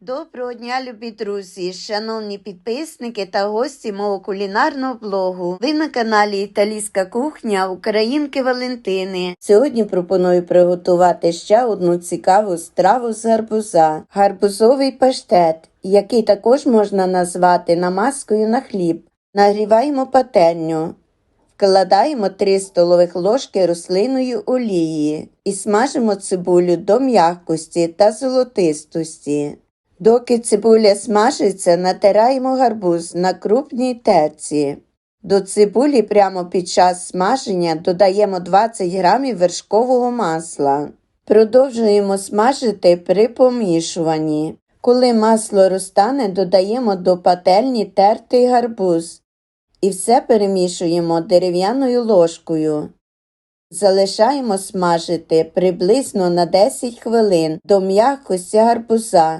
Доброго дня, любі друзі, шановні підписники та гості мого кулінарного блогу. Ви на каналі Італійська кухня Українки Валентини. Сьогодні пропоную приготувати ще одну цікаву страву з гарбуза гарбузовий паштет, який також можна назвати намазкою на хліб. Нагріваємо пательню. Вкладаємо 3 столових ложки рослинної олії і смажимо цибулю до м'якості та золотистості. Доки цибуля смажиться, натираємо гарбуз на крупній терці. До цибулі прямо під час смаження додаємо 20 грамів вершкового масла. Продовжуємо смажити при помішуванні. Коли масло розтане, додаємо до пательні тертий гарбуз і все перемішуємо дерев'яною ложкою. Залишаємо смажити приблизно на 10 хвилин до м'якості гарбуза